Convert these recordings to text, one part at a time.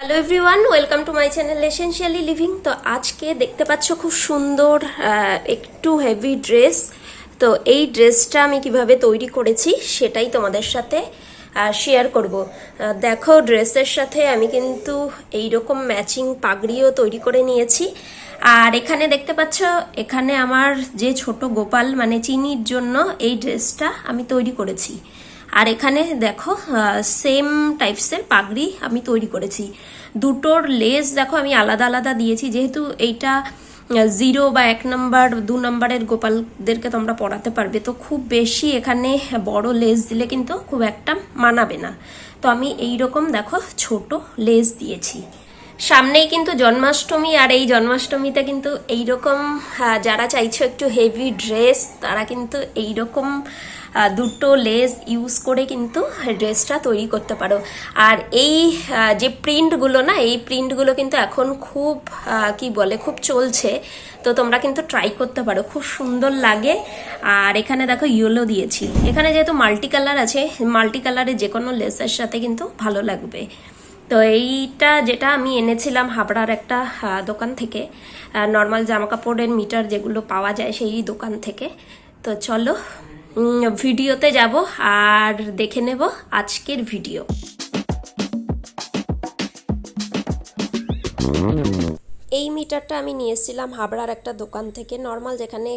Hello everyone welcome to my channel essentially living তো আজকে দেখতে পাচ্ছ খুব সুন্দর একটু হেভি ড্রেস তো এই ড্রেসটা আমি কীভাবে তৈরি করেছি সেটাই তোমাদের সাথে শেয়ার করব। দেখো ড্রেসের সাথে আমি কিন্তু এই রকম ম্যাচিং পাগড়িও তৈরি করে নিয়েছি। আর এখানে দেখতে পাচ্ছ, এখানে আমার যে ছোট গোপাল মানে চিনির জন্য এই ড্রেসটা আমি তৈরি করেছি। আর এখানে দেখো সেম টাইপসের পাগড়ি আমি তৈরি করেছি। দুটোর লেস দেখো আমি আলাদা আলাদা দিয়েছি, যেহেতু এইটা জিরো বা এক নাম্বার দু নাম্বারের গোপালদেরকে তোমরা পড়াতে পারবে। তো খুব বেশি এখানে বড় লেস দিলে কিন্তু খুব একটা মানাবে না। তো আমি এই রকম দেখো ছোট লেস দিয়েছি। সামনেই কিন্তু জন্মাষ্টমী আর এই জন্মাষ্টমীতে কিন্তু এইরকম যারা চাইছো একটু হেভি ড্রেস তারা কিন্তু এইরকম দুটো লেস ইউজ করে কিন্তু ড্রেসটা তৈরি করতে পারো। আর এই যে প্রিন্টগুলো না, এই প্রিন্টগুলো কিন্তু এখন খুব কি বলে, খুব চলছে। তো তোমরা কিন্তু ট্রাই করতে পারো, খুব সুন্দর লাগে। আর এখানে দেখো ইয়েলো দিয়েছি। এখানে যেহেতু মাল্টি কালার আছে মাল্টি কালারের যে কোনো লেসের সাথে কিন্তু ভালো লাগবে। তো এইটা যেটা আমি এনেছিলাম হাবড়ার একটা দোকান থেকে নর্মাল জামা কাপড়ের মিটার যেগুলো পাওয়া যায় সেই দোকান থেকে। তো চলো ভিডিওতে যাব আর দেখে নেব আজকের ভিডিও। এই মিটারটা আমি নিয়ে এসেছিলাম হাবড়ার একটা দোকান থেকে। নর্মাল যেখানে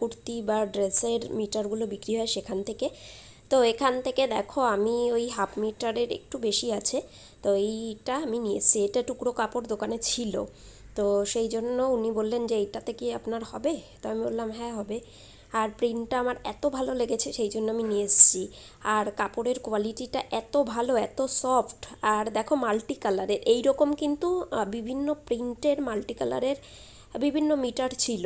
কুর্তি বা ড্রেসের মিটারগুলো বিক্রি হয় সেখান থেকে। তো এখান থেকে দেখো আমি ওই হাফ মিটারের একটু বেশি আছে, তো এইটা আমি নিয়ে এসেছি। এটা টুকরো কাপড় দোকানে ছিল। তো সেই জন্য উনি বললেন যে এইটাতে কি আপনার হবে? তো আমি বললাম হ্যাঁ হবে। আর প্রিন্টটা আমার এত ভালো লেগেছে, সেই জন্য আমি নিয়ে এসেছি। আর কাপড়ের কোয়ালিটিটা এত ভালো, এত সফট আর দেখো মাল্টি কালারের এইরকম কিন্তু বিভিন্ন প্রিন্টের মাল্টি কালারের বিভিন্ন মিটার ছিল।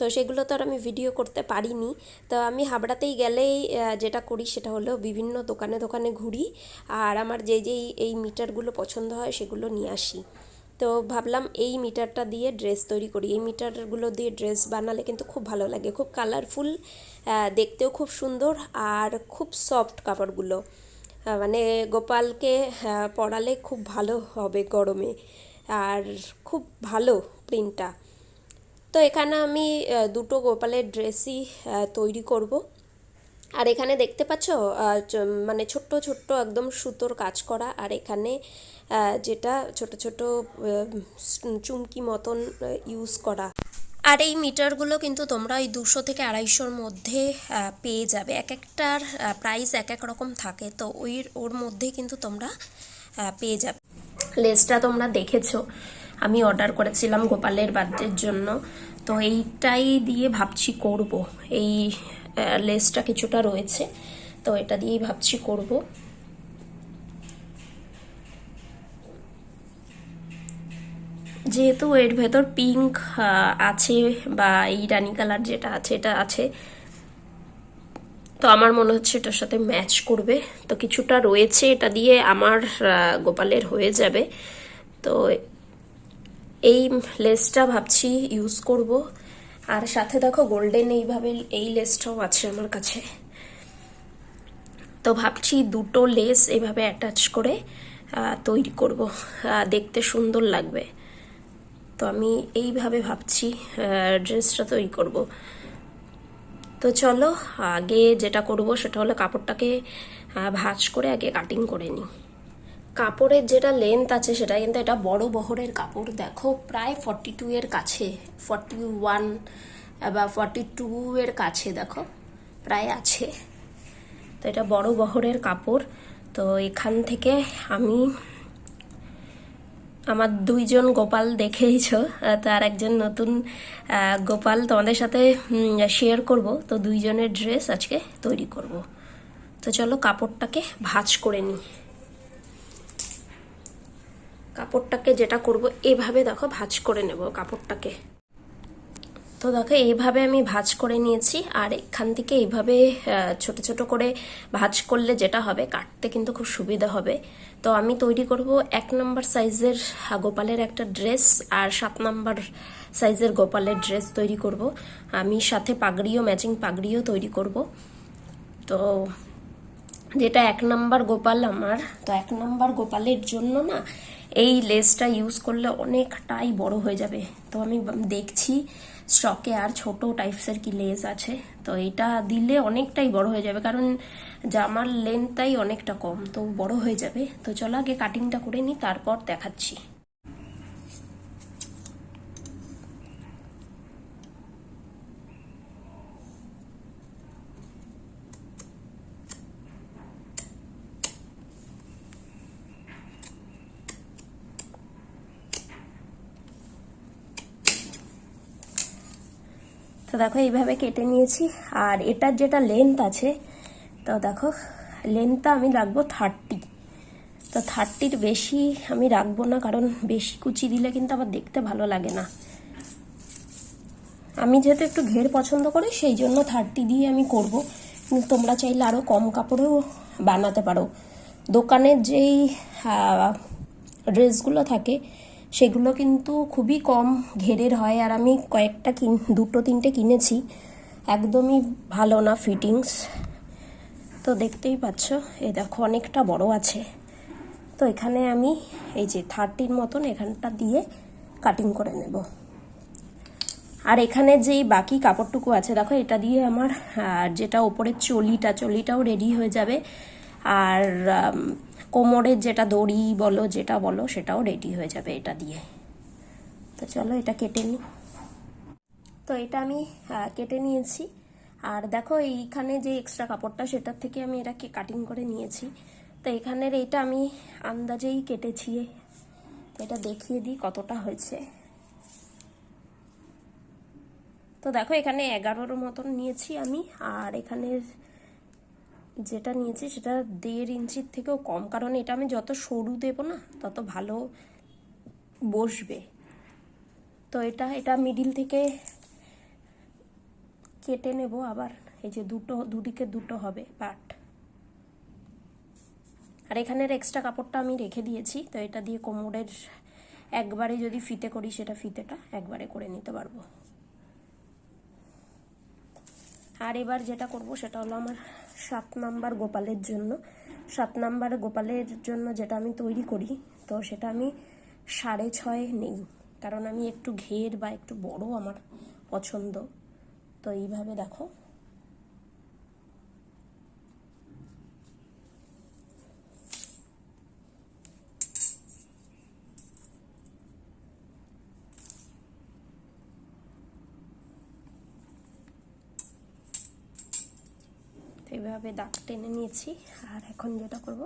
তো সেগুলো তো আর আমি ভিডিও করতে পারিনি। তো আমি হাবড়াতেই গেলেই যেটা করি সেটা হলো বিভিন্ন দোকানে দোকানে ঘুরি আর আমার যে যেই এই মিটারগুলো পছন্দ হয় সেগুলো নিয়ে আসি। তো ভাবলাম এই মিটারটা দিয়ে ড্রেস তৈরি করি। এই মিটারগুলো দিয়ে ড্রেস বানালে কিন্তু খুব ভালো লাগে। খুব কালারফুল দেখতেও খুব সুন্দর আর খুব সফট কাপড়গুলো। মানে গোপালকে পরালে খুব ভালো হবে গরমে। আর খুব ভালো প্রিন্টটা তো এখানে আমি দুটো গোপালের ড্রেসই তৈরি করব। আর এখানে দেখতে পাচ্ছ মানে ছোট্ট ছোট্ট একদম সুতোর কাজ করা। আর এখানে যেটা ছোট ছোট চুমকি মতন ইউজ করা। আর এই মিটারগুলো কিন্তু তোমরা ওই দুশো থেকে আড়াইশোর মধ্যে পেয়ে যাবে। এক একটার প্রাইস এক এক রকম থাকে। তো ওই, ওর মধ্যে কিন্তু তোমরা পেয়ে যাবে। লেসটা তোমরা দেখেছ। আমি অর্ডার করেছিলাম গোপালের বার্থডের জন্য। তো এইটাই দিয়ে ভাবছি করব। এই লেসটা কিছুটা রয়েছে। তো এটা দিয়েই ভাবছি করব। যেহেতু এর ভেতর পিঙ্ক আছে বা এই রানি কালার যেটা আছে, এটা আছে। তো আমার মনে হচ্ছে এটার সাথে ম্যাচ করবে। তো কিছুটা রয়েছে, এটা দিয়ে আমার গোপালের হয়ে যাবে। তো এই লেসটা ভাবছি ইউজ করব। আর সাথে দেখো গোল্ডেন এইভাবে এই লেসটাও আছে আমার কাছে। তো ভাবছি দুটো লেস এইভাবে অ্যাটাচ করে তৈরি করব। দেখতে সুন্দর লাগবে। তো আমি এইভাবে ভাবছি ড্রেসটা তৈরি করব। তো চলো, আগে যেটা করব সেটা হলো কাপড়টাকে ভাঁজ করে আগে কাটিং করে নিই। কাপড়ের যেটা লেন্থ আছে সেটা কিন্তু এটা বড় বহরের কাপড়। দেখো, প্রায় ফর্টি টু এর কাছে ফর্টি ওয়ান বা ফর্টি টু এর কাছে দেখো, প্রায় আছে। তো এটা বড় বহরের কাপড়। তো এখান থেকে আমি আমার দুইজন গোপাল দেখেইছ তার একজন নতুন গোপাল তোমাদের সাথে শেয়ার করব। তো দুইজনের ড্রেস আজকে তৈরি করব। তো চলো কাপড়টাকে ভাঁজ করে নিই। কাপড়টাকে যেটা করব, এভাবে দেখো ভাঁজ করে নেব কাপড়টাকে। তো দেখো, এইভাবে আমি ভাঁজ করে নিয়েছি, আর এখান থেকে এইভাবে ছোট ছোট করে ভাঁজ করলে যেটা হবে, কাটতে কিন্তু খুব সুবিধা হবে। তো আমি তৈরি করব এক নম্বর সাইজের গোপালের একটা ড্রেস, আর সাত নম্বর সাইজের গোপালের ড্রেস তৈরি করব। আমি সাথে পাগড়িও, ম্যাচিং পাগড়িও তৈরি করব। তো যেটা এক নাম্বার গোপাল আমার, তো এক নাম্বার গোপালের জন্য না এই লেসটা ইউজ করলে অনেকটাই বড় হয়ে যাবে। তো আমি দেখছি স্টকে আর ছোট টাইপসের কি লেস আছে, তো এটা দিলে অনেকটাই বড় হয়ে যাবে, কারণ জামার লেন্থটাই অনেকটা কম, তো বড় হয়ে যাবে। তো চলো আগে কাটিংটা করে নিই, তারপর দেখাচ্ছি। তো দেখো, এইভাবে কেটে নিয়েছি। আর এটার যেটা লেন্থ আছে, তো দেখো লেন্থটা আমি রাখব থার্টি তো থার্টির বেশি আমি রাখব না, কারণ বেশি কুচি দিলে কিন্তু আবার দেখতে ভালো লাগে না। আমি যেহেতু একটু ঘের পছন্দ করি, সেই জন্য থার্টি দিয়ে আমি করব। কিন্তু তোমরা চাইলে আরও কম কাপড়েও বানাতে পারো। দোকানের যেই ড্রেসগুলো থাকে সেগুলো কিন্তু খুবই কম ঘেরের হয়, আর আমি কয়েকটা কিন, দুটো তিনটে কিনেছি। একদমই ভালো না ফিটিংস তো দেখতেই পাচ্ছ এই দেখো অনেকটা বড় আছে। তো এখানে আমি এই যে থার্টির মতন এখানটা দিয়ে কাটিং করে নেব। আর এখানে যেই বাকি কাপড়টুকু আছে, দেখো এটা দিয়ে আমার যেটা ওপরের চলিটা, চলিটাও রেডি হয়ে যাবে। আর কোমরের যেটা দড়ি বলো, যেটা বলো, সেটাও রেডি হয়ে যাবে এটা দিয়ে। তো চলো এটা কেটে নিই। তো এটা আমি কেটে নিয়েছি। আর দেখো এইখানে যে এক্সট্রা কাপড়টা, সেটার থেকে আমি এটাকে কাটিং করে নিয়েছি। তো এখানের এইটা আমি আন্দাজেই কেটেছি। এটা দেখিয়ে দিই কতটা হয়েছে। তো দেখো এখানে এগারোর মতন নিয়েছি আমি। আর এখানের যেটা নিয়েছি সেটা দেড় ইঞ্চির থেকেও কম, কারণ এটা আমি যত সরু দেব না, তত ভালো বসবে। তো এটা এটা মিডিল থেকে কেটে নেব আবার, এই যে দুটো, দুদিকে দুটো হবে পার্ট আর এখানের এক্সট্রা কাপড়টা আমি রেখে দিয়েছি, তো এটা দিয়ে কোমরের একবারে যদি ফিতে করি সেটা ফিতেটা একবারে করে নিতে পারব। আর এবার যেটা করব সেটা হলো আমার সাত নাম্বার গোপালের জন্য। সাত নাম্বার গোপালের জন্য যেটা আমি তৈরি করি, তো সেটা আমি সাড়ে ছয় নেই। কারণ আমি একটু ঘের বা একটু বড় আমার পছন্দ। তো এইভাবে দেখো। এইভাবে দাগ টেনে নিয়েছি, আর এখন যেটা করব?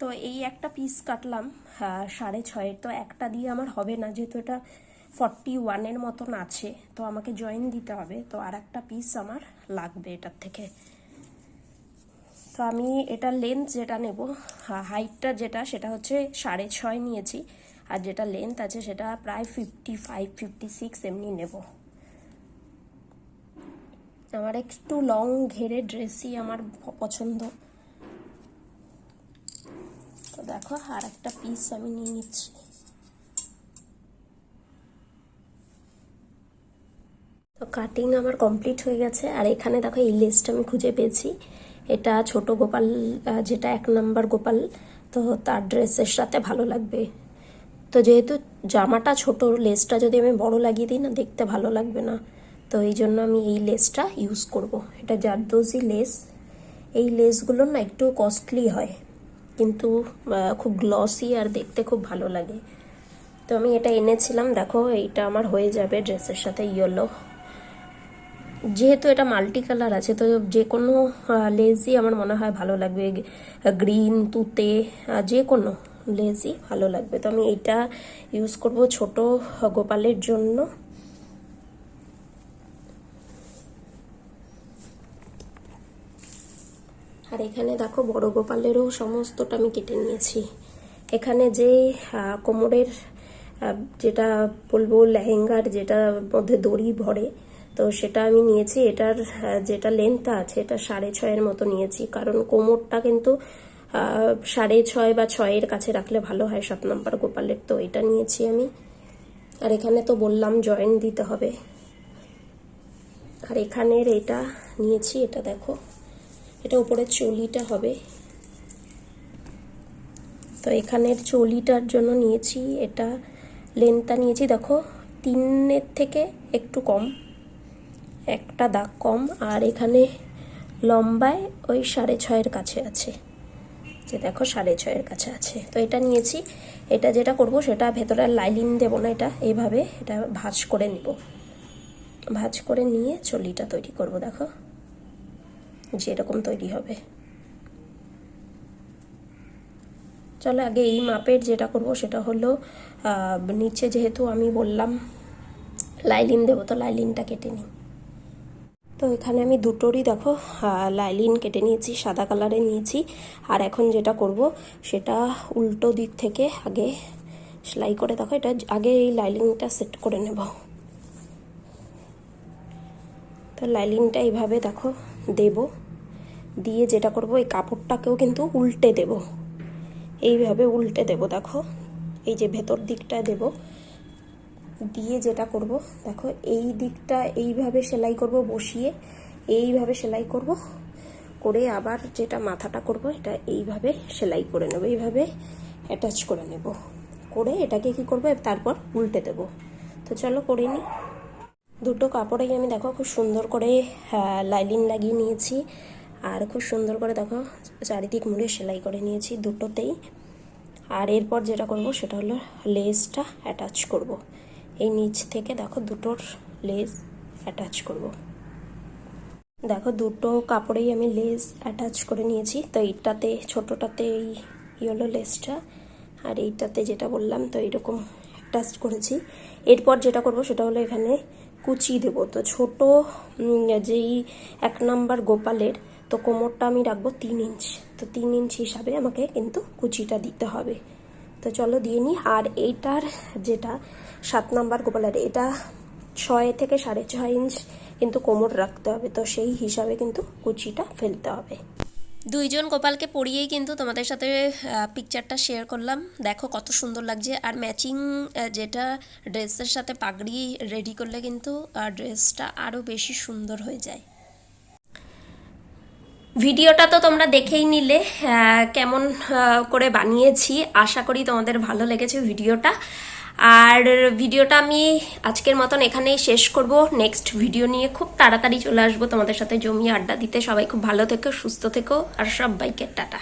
তো এই একটা পিস কাটলাম সাড়ে ছয়ের তো একটা দিয়ে আমার হবে না, যেহেতু এটা ফর্টি ওয়ানের মতন আছে, তো আমাকে জয়েন দিতে হবে। তো আর একটা পিস আমার লাগবে এটার থেকে। তো আমি এটার লেন্থ যেটা নেব হাইটটা যেটা, সেটা হচ্ছে সাড়ে ছয় নিয়েছি। আর যেটা লেন্থ আছে, সেটা প্রায় ফিফটি ফাইভ ফিফটি সিক্স এমনি নেব। আমার একটু লং ঘেরে ড্রেসই আমার পছন্দ। তো দেখো আর একটা পিস আমি নিয়ে নিচ্ছি। তো কাটিং আমার কমপ্লিট হয়ে গেছে। আর এখানে দেখো এই লেসটা আমি খুঁজে পেয়েছি। এটা ছোট গোপাল যেটা এক নাম্বার গোপাল, তো তার ড্রেসের সাথে ভালো লাগবে। তো যেহেতু জামাটা ছোট লেসটা যদি আমি বড় লাগিয়ে দিই না, দেখতে ভালো লাগবে না। তো এই জন্য আমি এই লেসটা ইউজ করব। এটা জারদোজি লেস এই লেসগুলো না একটু কস্টলি হয়, কিন্তু খুব গ্লসি আর দেখতে খুব ভালো লাগে। তো আমি এটা এনেছিলাম, দেখো, এইটা আমার হয়ে যাবে ড্রেসের সাথে ইয়েলো যেহেতু এটা মাল্টি কালার আছে, তো যে কোনো লেজই আমার মনে হয় ভালো লাগবে। গ্রিন তুতে যে কোনো লেজই ভালো লাগবে। তো আমি এটা ইউজ করব ছোট গোপালের জন্য। আর এখানে দেখো বড় গোপালেরও সমস্তটা আমি কেটে নিয়েছি। এখানে যে কোমরের যেটা বলব লেহেঙ্গার যেটা মধ্যে দড়ি ভরে তো সেটা আমি নিয়েছি, এটার যেটা লেন্থটা আছে, এটা সাড়ে ছয়ের মতো নিয়েছি। কারণ কোমরটা কিন্তু সাড়ে ছয় বা ছয়ের কাছে রাখলে ভালো হয়, সাত নম্বর গোপালের। তো এটা নিয়েছি আমি। আর এখানে তো বললাম জয়েন্ট দিতে হবে। আর এখানের এটা নিয়েছি, এটা দেখো। এটা উপরে চলিটা হবে। তো এখানের চলিটার জন্য নিয়েছি, এটা লেন্থটা নিয়েছি। দেখো, তিনের থেকে একটু কম। একটা দাগ কম, আর এখানে লম্বায় ওই সাড়ে ছয়ের কাছে আছে। যে দেখো সাড়ে ছয়ের কাছে আছে। তো এটা নিয়েছি। এটা যেটা করব সেটা ভেতরে লাইলিন দেবো না এটা। এইভাবে এটা ভাঁজ করে নিব। ভাঁজ করে নিয়ে চলিটা তৈরি করব, দেখো। যেরকম তৈরি হবে। চলো আগে এই মাপের যেটা করব সেটা হলো নিচে যেহেতু আমি বললাম লাইলিন দেবো, তো লাইলিনটা কেটে নিই। তো এখানে আমি দুটোরই দেখো লাইলিন কেটে নিয়েছি, সাদা কালারের নিয়েছি। আর এখন যেটা করব, সেটা উল্টো দিক থেকে আগে সেলাই করে দেখো, এটা আগে এই লাইলিনটা সেট করে নেব। তো লাইলিনটা এইভাবে দেখো, দেব। দিয়ে যেটা করব, এই কাপড়টাকেও কিন্তু উল্টে দেব। এইভাবে উল্টে দেব, দেখো। এই যে ভেতর দিকটা দেব। দিয়ে যেটা করব, দেখো এই দিকটা এইভাবে সেলাই করব, বসিয়ে এইভাবে সেলাই করব, করে আবার যেটা মাথাটা করব, এটা এইভাবে সেলাই করে নেব, এইভাবে অ্যাটাচ করে নেব। করে এটাকে কি করব, তারপর উল্টে দেব। তো চলো করে নিই। দুটো কাপড়েই আমি দেখো খুব সুন্দর করে লাইলিন লাগিয়ে নিয়েছি। আর খুব সুন্দর করে দেখো চারিদিক মুড়ে সেলাই করে নিয়েছি দুটোতেই। আর এরপর যেটা করব, সেটা হলো লেসটা অ্যাটাচ করব। এই নিচ থেকে দেখো দুটোর লেস অ্যাটাচ করব। দেখো দুটো কাপড়েই আমি লেস অ্যাটাচ করে নিয়েছি। তো এইটাতে, ছোটোটাতে এই ইয়েলো লেসটা আর এইটাতে যেটা বললাম, তো এইরকম অ্যাটাচ করেছি। এরপর যেটা করব সেটা হলো এখানে কুচি দেব। তো ছোট যেই এক নাম্বার গোপালের, তো কোমরটা আমি রাখব তিন ইঞ্চ। তো তিন ইঞ্চ হিসাবে আমাকে কিন্তু কুচিটা দিতে হবে। তো চলো দিয়ে নিই আর এইটার যেটা সাত নাম্বার গোপালের। এটা ছয় থেকে সাড়ে ছয় ইঞ্চ কিন্তু কোমর রাখতে হবে, তো সেই হিসাবে কিন্তু কুচিটা ফেলতে হবে। দুইজন গোপালকে পরিয়েই কিন্তু তোমাদের সাথে পিকচারটা শেয়ার করলাম। দেখো কত সুন্দর লাগছে। আর ম্যাচিং যেটা ড্রেসের সাথে পাগড়ি রেডি করলে কিন্তু ড্রেসটা আরও বেশি সুন্দর হয়ে যায়। ভিডিওটা তো তোমরা দেখেই নিলে কেমন করে বানিয়েছি। আশা করি তোমাদের ভালো লেগেছে ভিডিওটা। আর ভিডিওটা আমি আজকের মতন এখানেই শেষ করব। নেক্সট ভিডিও নিয়ে খুব তাড়াতাড়ি চলে আসব। তোমাদের সাথে জমিয়ে আড্ডা দিতে। সবাই খুব ভালো থেকো, সুস্থ থেকো, আর সব বাইকের টাটা।